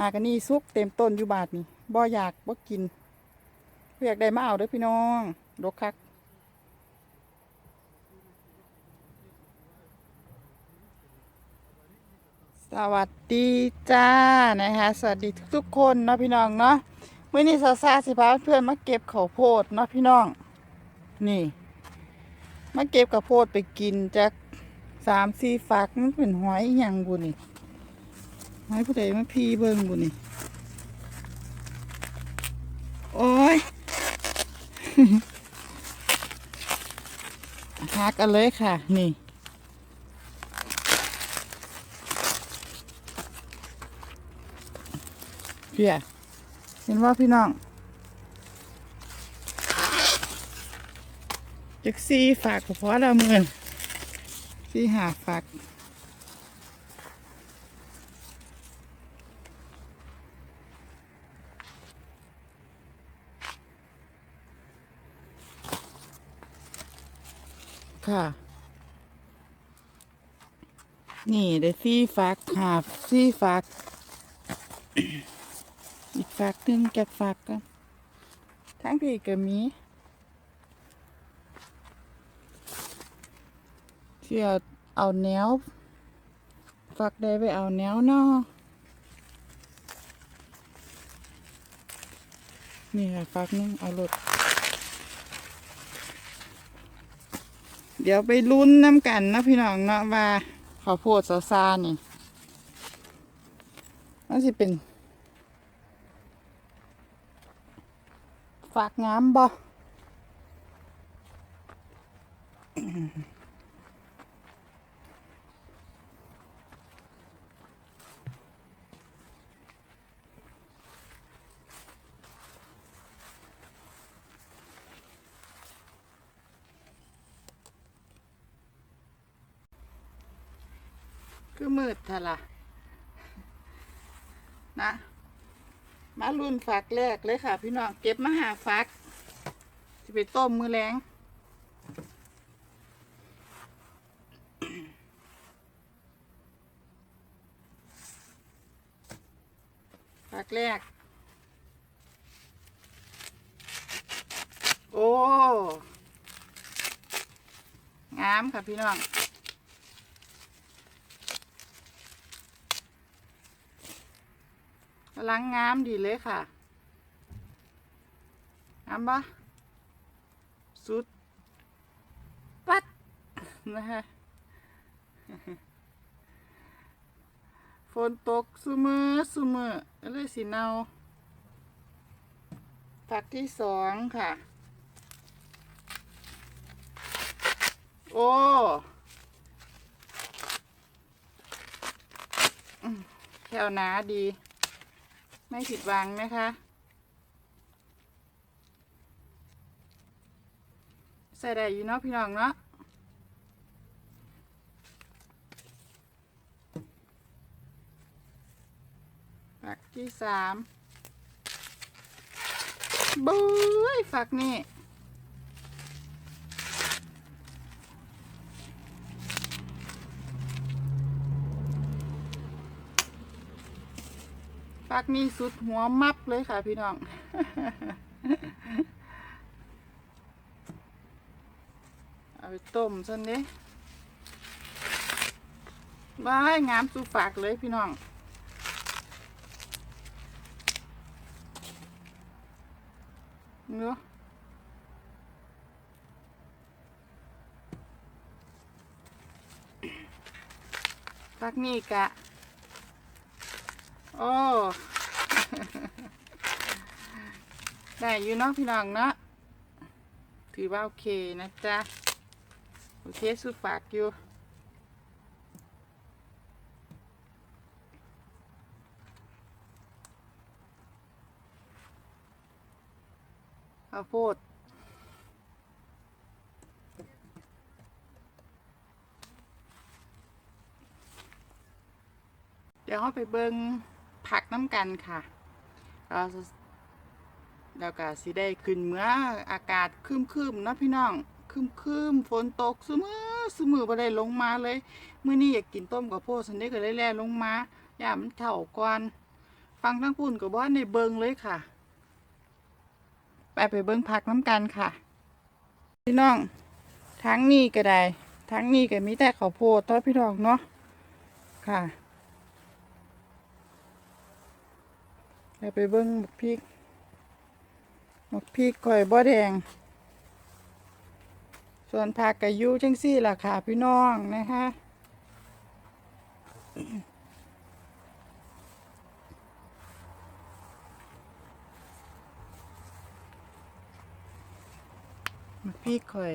อากันนี่ซุกเต็มต้นอยู่บาทนี่บ่อยากบ่กินอยากได้มาเอาเด้อพี่น้องดกคักสวัสดีจ้านะคะสวัสดีทุกๆคนเนาะพี่น้องเนาะเมื่อนี้ซาซาสิพาเพื่อนมาเก็บข้าวโพดเนาะพี่น้อง นี่มาเก็บข้าวโพดไปกินจากสามสี่ฝักมันเป็นหอยอย่างบุนี่ หอยผู้ใดมาพี่เบิ่งบุนี่ โอ้ยหักกันเลยค่ะ นี่ เพี่ยเห็นว่าพี่น้องจักซี่ฝากก็พอละหมื่นซี่หาฝาก ค่ะ นี่ได้ซี่ฟักหาซี่ฟัก อีกฝากหนึ่งแกะฝากกันทั้งพี่ก็มีเที่ยวเอาแนวฝากได้ไปเอาแนวเนาะนี่ค่ะฝากนึงเอารถ เดี๋ยวไปลุ้นน้ำกันนะพี่น้องเนาะว่าข้าวโพดซาซานี่มันสิเป็น ฝากงามบ่ คือมืดทะละนะ มารุ่นฝักแรกเลยค่ะ พี่น้องเก็บมาหาฝักจะไปต้มมือแรงฝักแรก โอ้ งามค่ะพี่น้อง กำ ลังงามดีเลยค่ะงามปะสุด ปัดนะคะฝนตกสุมือสุมือก็เลยสีเนาฝักที่สองค่ะ โอ้แถวหนาดี ไม่ผิดหวังนะคะ ใส่ได้อยู่เนาะพี่น้องเนาะฝักที่สามบุ้ยฝักนี่ ฝักนี่สุดหัวมับเลยค่ะพี่น้อง เอาไปต้มซะนี้ว้ายงามสุฝากเลยพี่น้องเนาะฟักนี่กะ โอ้ได้อยู่เนาะพี่น้องเนาะถือว่าโอเคนะจ๊ะ โอเคสุดฝากอยู่ข้าวโพดเดี๋ยวเราไปเบิง ผักน้ำกันค่ะเราแล้วก็สิได้ขึ้นเมื่ออากาศครึมๆเนาะพี่น้องครึมๆฝนตกสมือสมือบ่ได้ลงมาเลยมื้อนี้อยากกินต้มกับโพสันนี้ก็เลยแล่ลงมาอย่ามันเถ่าก่อนฟังทั้งคุณกับว่านในเบิงเลยค่ะ ไปไปเบิงพักน้ำกันค่ะ พี่น้องทั้งนี้ก็ได้ทั้งนี้ก็มีแต่ข้าวโพดตัวพี่น้องเนาะค่ะ ไปไปเบิงบักพริกบักพริกข่อยบ่แดง ส่วนผักกะยูจังซี่ล่ะค่ะพี่น้องนะคะมาพี่ข่อย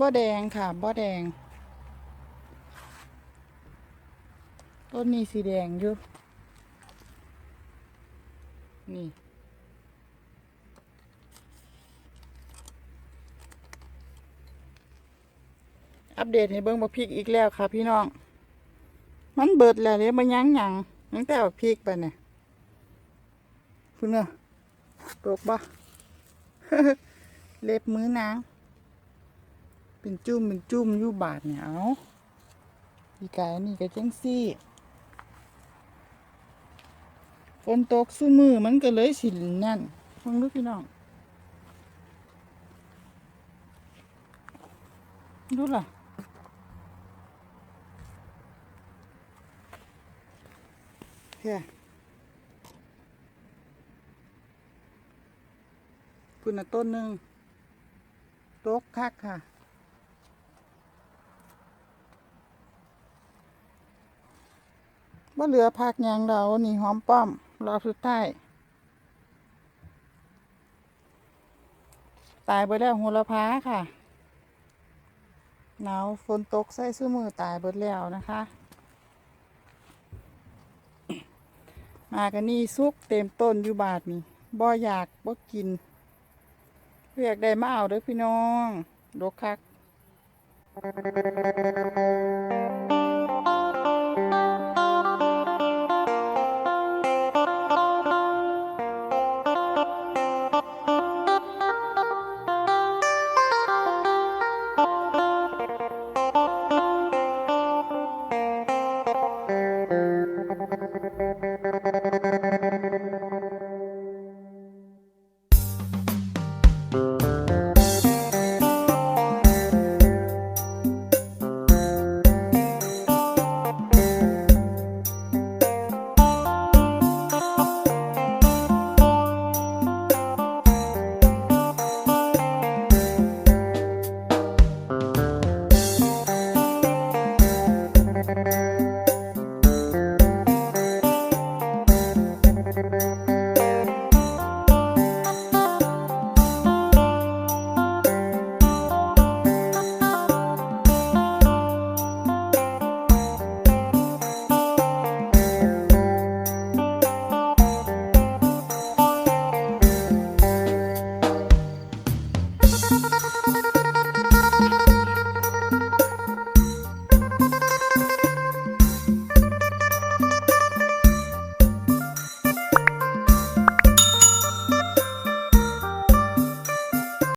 บ่แดงค่ะบ่แดง ต้นนี้สีแดงอยู่นี่ อัปเดตให้เบิ่งบักพริกอีกแล้วค่ะพี่น้อง มันเบิดแล้วเด้บ่ยังยังตั้งแต่บักพริกไปเนี่ยคุณเนอะตกบ่เล็บมือนาง เป็นจุ่มเป็นจุ่มอยู่บาทเนี่ยเอาอีกายนี่ก็จังซี่ ฝนตกสู้มือมันก็เลยสินั่นฟังดูพี่น้อง ดูล่ะเฮ้ยคุณน่ะต้นหนึ่งตกคักค่ะว่าเหลือผักยางเรานี่หอมป้อม รอบสุดท้าย ตายไปแล้วโหระพาค่ะ หนาวฝนตกใส่ซื้อมือตายเบิดแล้วนะคะ มากันนี่ซุกเต็มต้นอยู่บาทนี่บ่อยากบ่กินเรียกได้มาเอาเด้อพี่น้องดกคัก